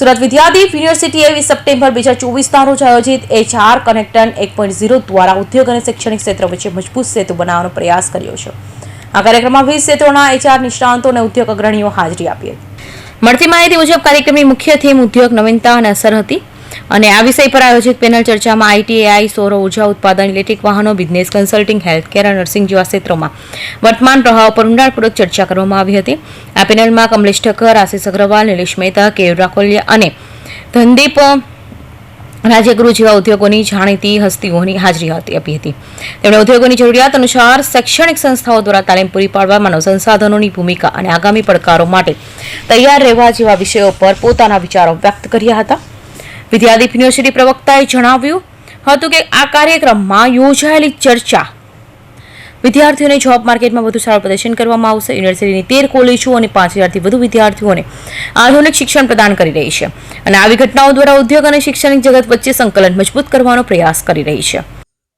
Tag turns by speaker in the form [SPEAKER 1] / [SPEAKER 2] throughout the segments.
[SPEAKER 1] Surat Vidyadeep university એવી September બે હજાર ચોવીસના રોજ આયોજિત એચઆર કનેક્ટન એક પોઈન્ટ ઝીરો દ્વારા ઉદ્યોગ અને શૈક્ષણિક ક્ષેત્ર વચ્ચે મજબૂત સેતુ બનાવવાનો પ્રયાસ કર્યો છે. આ કાર્યક્રમમાં વીસ ક્ષેત્રોના એચઆર નિષ્ણાંતો અને ઉદ્યોગ અગ્રણીઓ હાજરી આપી હતી. મળતી માહિતી મુજબ કાર્યક્રમની મુખ્ય થીમ ઉદ્યોગ નવીનતા અને અસર હતી. અને આ વિષય પર આયોજિત પેનલ ચર્ચામાં આઈટીએઆઈ સૌર ઊર્જા, ઉત્પાદન, ઇલેક્ટ્રિક વાહનો, બિઝનેસ કન્સલ્ટિંગ, હેલ્થકેર અને નર્સિંગ જેવા ક્ષેત્રોમાં વર્તમાન પ્રવાહો પર ઊંડાણપૂર્વક ચર્ચા કરવામાં આવી હતી. આ પેનલમાં કમલેશ ઠક્કર, આશિષ અગ્રવાલ, નિલેશ મહેતા, કેયુર રાખોલિયા અને ધનદીપ રાજ્યગુરુ જેવા ઉદ્યોગોની જાણીતી હસ્તીઓની હાજરી આપી હતી. તેમણે ઉદ્યોગોની જરૂરિયાત અનુસાર શૈક્ષણિક સંસ્થાઓ દ્વારા તાલીમ પૂરી પાડવા, માનવ સંસાધનોની ભૂમિકા અને આગામી પડકારો માટે તૈયાર રહેવા જેવા વિષયો પર પોતાના વિચારો વ્યક્ત કર્યા હતા. વિદ્યાદીપ યુનિવર્સિટી પ્રવક્તાએ જણાવ્યું હતું કે આ કાર્યક્રમમાં યોજાયેલી ચર્ચા વિદ્યાર્થીઓને જોબ માર્કેટમાં વધુ સારું પ્રદર્શન કરવામાં આવશે. યુનિવર્સિટીની તેર કોલેજો અને પાંચ હજારથી વધુ વિદ્યાર્થીઓને આધુનિક શિક્ષણ પ્રદાન કરી રહી છે અને આવી ઘટનાઓ દ્વારા ઉદ્યોગ અને શૈક્ષણિક જગત વચ્ચે સંકલન મજબૂત કરવાનો પ્રયાસ કરી રહી છે.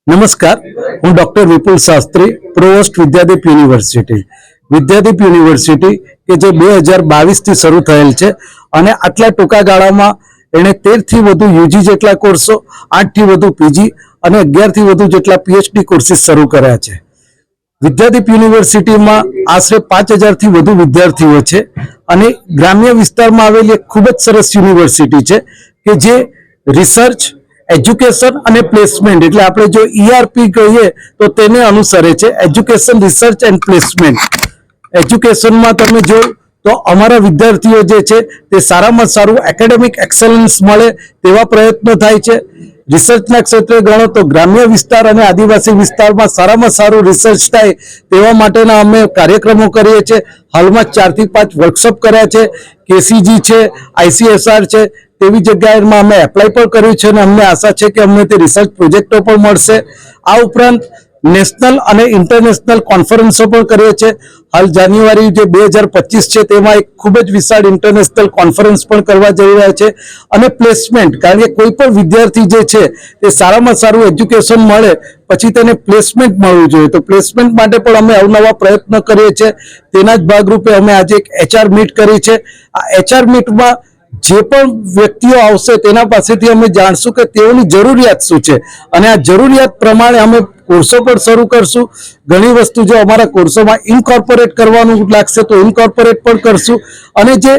[SPEAKER 2] નમસ્કાર. હું doctor Vipul Shastri provost Vidyadeep university. Vidyadeep university કે જે બે હજાર બાવીસથી શરૂ થયેલ છે અને આટલા ટૂંકા ગાળામાં એણે તેરથી વધુ યુજી જેટલા કોર્સો આઠથી વધુ પીજી અને અગિયારથી વધુ જેટલા પીએચડી કોર્સીસ શરૂ કર્યા છે. વિદ્યાદીપ યુનિવર્સિટીમાં આશરે પાંચ હજારથી વધુ વિદ્યાર્થીઓ છે અને ગ્રામ્ય વિસ્તારમાં આવેલી એક ખૂબ જ સરસ યુનિવર્સિટી છે કે જે રિસર્ચ એજ્યુકેશન અને પ્લેસમેન્ટ એટલે આપણે જો ઈઆરપી કહીએ તો તેને અનુસરે છે એજ્યુકેશન રિસર્ચ એન્ડ પ્લેસમેન્ટ એજ્યુકેશનમાં તમે જો તો અમારા વિદ્યાર્થીઓ જે છે, તે સારામાં સારું એકેડેમિક એક્સલન્સ મળે તેવા પ્રયત્નો થાય છે. રિસર્ચના ક્ષેત્રે ગણો તો ગ્રામ્ય વિસ્તાર અને આદિવાસી વિસ્તારમાં સારામાં સારું રિસર્ચ થાય તેવા માટેના અમે કાર્યક્રમો કરીએ છીએ. હાલમાં ચારથી પાંચ વર્કશોપ કર્યા છે. કેસીજી છે, આઈસીએસઆર છે, તેવી જગ્યાએમાં અમે એપ્લાય પણ કર્યું છે અને અમને આશા છે કે અમને તે રિસર્ચ પ્રોજેક્ટો પણ મળશે. આ ઉપરાંત નેશનલ અને ઇન્ટરનેશનલ કોન્ફરન્સો પણ કરીએ છીએ હાલ જાન્યુઆરી જે બે હજાર પચીસ છે, તેમાં એક ખૂબ જ વિશાળ ઇન્ટરનેશનલ કોન્ફરન્સ પણ કરવા જઈ રહ્યા છે. અને પ્લેસમેન્ટ, કારણ કે કોઈ પણ વિદ્યાર્થી જે છે, તે સારામાં સારું એજ્યુકેશન મળે, પછી તેને પ્લેસમેન્ટ મળવું જોઈએ. તો પ્લેસમેન્ટ માટે પણ અમે અવનવા પ્રયત્ન કરીએ છીએ. તેના જ ભાગરૂપે અમે આજે એક એચઆર મીટ કરી છે. આ એચઆર મીટમાં જે પણ વ્યક્તિઓ આવશે તેના પાસેથી અમે જાણશું કે તેઓની જરૂરિયાત શું છે. અને આ જરૂરિયાત પ્રમાણે અમે કોર્સો પણ શરૂ કરશું. ઘણી વસ્તુ જો અમારા કોર્સોમાં ઇનકોર્પોરેટ કરવાનું લાગશે તો ઇનકોર્પોરેટ પણ કરશું. અને જે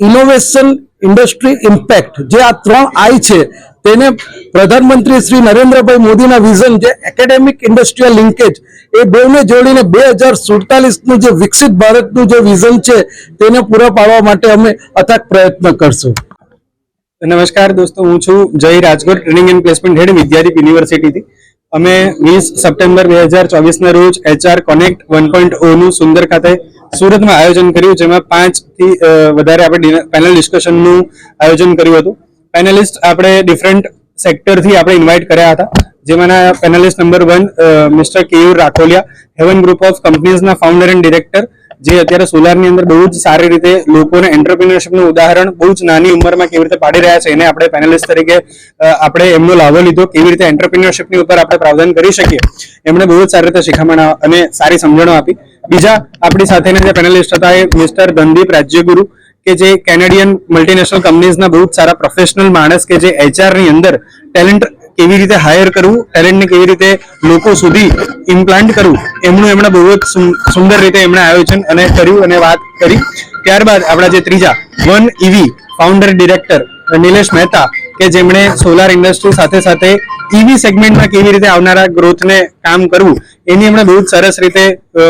[SPEAKER 2] ઇનોવેશન ઇન્ડસ્ટ્રી ઇમ્પેક્ટ જે આ ત્રણ આઈ છે તેને પ્રધાનમંત્રી શ્રી નરેન્દ્રભાઈ મોદીના વિઝન જે એકેડેમિક ઇન્ડસ્ટ્રીયલ લિંકેજ એ બેને જોડીને બે હજાર સુડતાલીસનું જે વિકસિત ભારતનું જે વિઝન છે, તેને પૂરા પાડવા માટે અમે અથાક પ્રયત્ન કરશું.
[SPEAKER 3] નમસ્કાર દોસ્તો, હું છું Jay Rajkot training and placement head Vidyadeep યુનિવર્સિટીથી. અમે વીસ સપ્ટેમ્બર બે હજાર ચોવીસના રોજ એચઆર કોનેક્ટ વન પોઈન્ટ ઓનું સુંદર ખાતે સુરતમાં આયોજન કર્યું, જેમાં પાંચથી વધારે આપણે પેનલ ડિસ્કશનનું આયોજન કર્યું હતું. પેનલિસ્ટ આપણે ડિફરન્ટ સેક્ટરથી આપણે ઇન્વાઇટ કર્યા હતા જેમાંના panelist number one mister Keyur Rakholiya Heaven group of કંપનીઝના founder and director જે અત્યારે સોલારની અંદર બહુ જ સારી રીતે લોકોને એન્ટરપ્રિન્યોરશિપનું ઉદાહરણ બહુ જ નાની ઉંમરમાં કેવી રીતે પાડી રહ્યા છે, એને આપણે પેનલિસ્ટ તરીકે આપણે એમનો લાભો લીધો કેવી રીતે એન્ટરપ્રિન્યોરશિપની ઉપર આપણે પ્રાવધાન કરી શકીએ. એમણે બહુ જ સારી રીતે શિખામણ અને સારી સમજણો આપી. બીજા આપણી સાથેના જે પેનલિસ્ટ હતા એ મિસ્ટર ધનદીપ રાજ્યગુરુ કે જે કેનેડિયન મલ્ટીનેશનલ કંપનીઝના બહુ જ સારા પ્રોફેશનલ માણસ કે જે એચઆરની અંદર ટેલેન્ટ કેવી રીતે હાયર કરવું ટેલેન્ટને કેવી રીતે લોકો સુધી ઇમ્પ્લાન્ટ કરવું, એમનું એમણે બહુ જ સુંદર રીતે એમણે આયોજન અને કર્યું અને વાત કરી. ત્યારબાદ આપણા જે ત્રીજા, one EV founder director Nilesh Mehta કે જેમણે સોલાર ઇન્ડસ્ટ્રી સાથે સાથે ઈવી સેગમેન્ટમાં કેવી રીતે આવનારા ગ્રોથને કામ કરવું, એની એમણે બહુ જ સરસ રીતે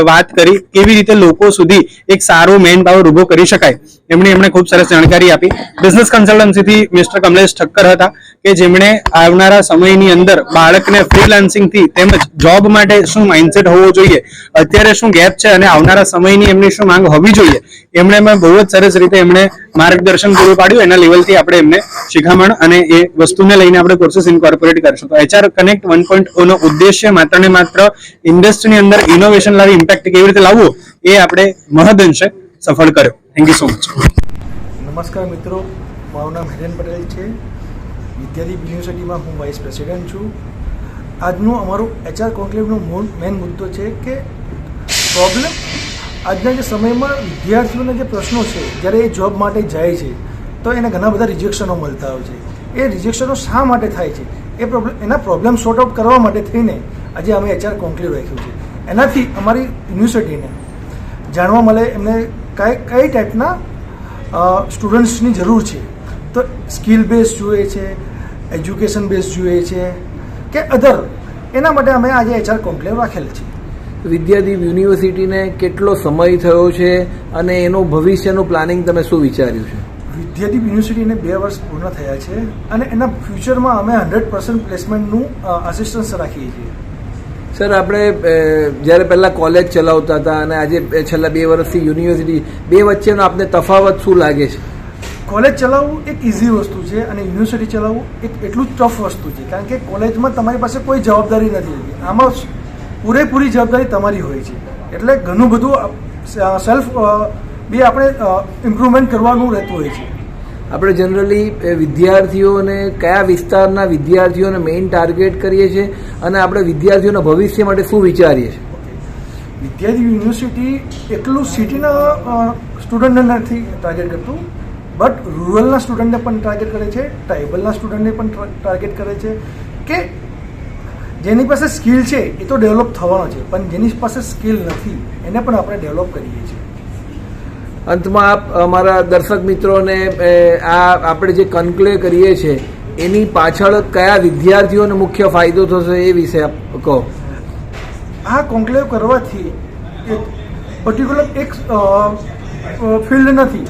[SPEAKER 3] વાત કરી. કેવી રીતે લોકો સુધી એક સારો મેન પાવર ઊભો કરી શકાય, એમણે એમણે ખૂબ સરસ જાણકારી આપી. બિઝનેસ કન્સલ્ટન્સીથી મિસ્ટર કમલેશ ઠક્કર હતા કે જેમણે આવનારા સમયની અંદર બાળકને ફ્રીલાન્સિંગથી તેમજ જોબ માટે શું માઇન્ડસેટ હોવો જોઈએ, અત્યારે શું ગેપ છે અને આવનારા સમયની એમની શું માંગ હોવી જોઈએ, એમણે એમાં બહુ જ સરસ રીતે એમણે માર્ગદર્શન પૂરું પાડ્યું. એના લેવલથી આપણે એમને શિખામણ અને એ વસ્તુને લઈને આપણે કોર્સિસ ઇન્કોર્પોરેટ કરશું તો એચઆર કનેક્ટ વન પોઈન્ટ નો ઉદ્દેશ્ય માત્ર ને માત્ર ઇન્ડસ્ટ્રીની અંદર ઇનોવેશન લાવી ઇમ્પેક્ટ કેવી રીતે લાવવો એ આપણે મહદઅંશે સફળ કર્યો. થેન્ક યુ સો મચ
[SPEAKER 4] નમસ્કાર મિત્રો, મારું નામ હિરેન પટેલ છે. વિદ્યાદીપ યુનિવર્સિટીમાં હું વાઇસ પ્રેસિડેન્ટ છું. આજનું અમારું એચઆર કોન્ક્લેવનો મેઇન મુદ્દો છે કે પ્રોબ્લેમ આજના જે સમયમાં વિદ્યાર્થીઓના જે પ્રશ્નો છે, જ્યારે એ જોબ માટે જાય છે, તો એને ઘણા બધા રિજેક્શનો મળતા હોય છે. એ રિજેક્શનો શા માટે થાય છે? એ પ્રોબ્લેમ એના પ્રોબ્લેમ સોર્ટ આઉટ કરવા માટે થઈને આજે અમે એચઆર કોન્ક્લેવ રાખ્યું છે. એનાથી અમારી યુનિવર્સિટીને જાણવા મળે એમને કઈ કઈ ટાઈપના સ્ટુડન્ટ્સની જરૂર છે. તો સ્કિલ બેઝ જોઈએ છે એજ્યુકેશન બેઝ જોઈએ છે કે અધર એના માટે અમે આજે એચઆર કોન્ક્લેવ રાખેલ છે.
[SPEAKER 5] વિદ્યાદીપ, યુનિવર્સિટીને કેટલો સમય થયો છે અને એનું ભવિષ્યનું પ્લાનિંગ તમે શું વિચાર્યું છે?
[SPEAKER 4] વિદ્યાદીપ યુનિવર્સિટીને બે વર્ષ પૂર્ણ થયા છે અને એના ફ્યુચરમાં અમે હંડ્રેડ પર્સન્ટ પ્લેસમેન્ટનું અસિસ્ટન્સ રાખીએ છીએ.
[SPEAKER 5] સર આપણે જ્યારે પહેલાં કોલેજ ચલાવતા હતા અને આજે છેલ્લા બે વર્ષથી યુનિવર્સિટી બે વચ્ચેનો આપને તફાવત શું લાગે છે?
[SPEAKER 4] કોલેજ ચલાવવું એક ઇઝી વસ્તુ છે અને યુનિવર્સિટી ચલાવવું એક એટલું જ ટફ વસ્તુ છે. કારણ કે કોલેજમાં તમારી પાસે કોઈ જવાબદારી નથી હોતી. આમાં પૂરેપૂરી જવાબદારી તમારી હોય છે. એટલે ઘણું બધું સેલ્ફ બી આપણે ઇમ્પ્રુવમેન્ટ કરવાનું રહેતું હોય છે.
[SPEAKER 5] આપણે જનરલી વિદ્યાર્થીઓને કયા વિસ્તારના વિદ્યાર્થીઓને મેઇન ટાર્ગેટ કરીએ છીએ અને આપણે વિદ્યાર્થીઓના ભવિષ્ય માટે શું વિચારીએ છીએ?
[SPEAKER 4] વિદ્યાર્થી યુનિવર્સિટી એટલું સિટીના સ્ટુડન્ટને નથી ટાર્ગેટ કરતું બટ રૂરલના સ્ટુડન્ટને પણ ટાર્ગેટ કરે છે ટ્રાઇબલના સ્ટુડન્ટને પણ ટાર્ગેટ કરે છે કે જેની પાસે સ્કિલ છે એ તો ડેવલપ થવાનો છે પણ જેની પાસે સ્કિલ નથી એને પણ આપણે ડેવલપ કરીએ છીએ.
[SPEAKER 5] અંતમાં આપ અમારા દર્શક મિત્રોને આ આપણે જે કન્ક્લેવ કરીએ છીએ, એની પાછળ કયા વિદ્યાર્થીઓને મુખ્ય ફાયદો થશે એ વિશે આપ કહો.
[SPEAKER 4] આ કોન્ક્લેવ કરવાથી એક પર્ટિક્યુલર એક ફિલ્ડ નથી.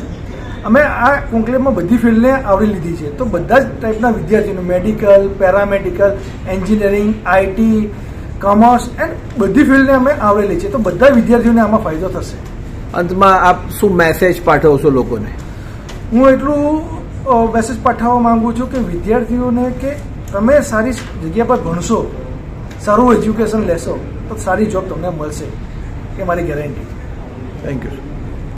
[SPEAKER 4] અમે આ કોન્ક્લેવમાં બધી ફિલ્ડને આવરી લીધી છે. તો બધા જ ટાઈપના વિદ્યાર્થીઓને medical paramedical engineering IT commerce and બધી ફિલ્ડને અમે આવરેલી છે. તો બધા વિદ્યાર્થીઓને આમાં ફાયદો થશે.
[SPEAKER 5] અંતમાં આપ શું મેસેજ પાઠવશો લોકોને?
[SPEAKER 4] હું એટલું મેસેજ પાઠવવા માંગુ છું કે વિદ્યાર્થીઓને કે તમે સારી જગ્યા પર ભણશો સારું એજ્યુકેશન લેશો તો સારી જોબ તમને મળશે. એ મારી ગેરંટી
[SPEAKER 5] થેન્ક યુ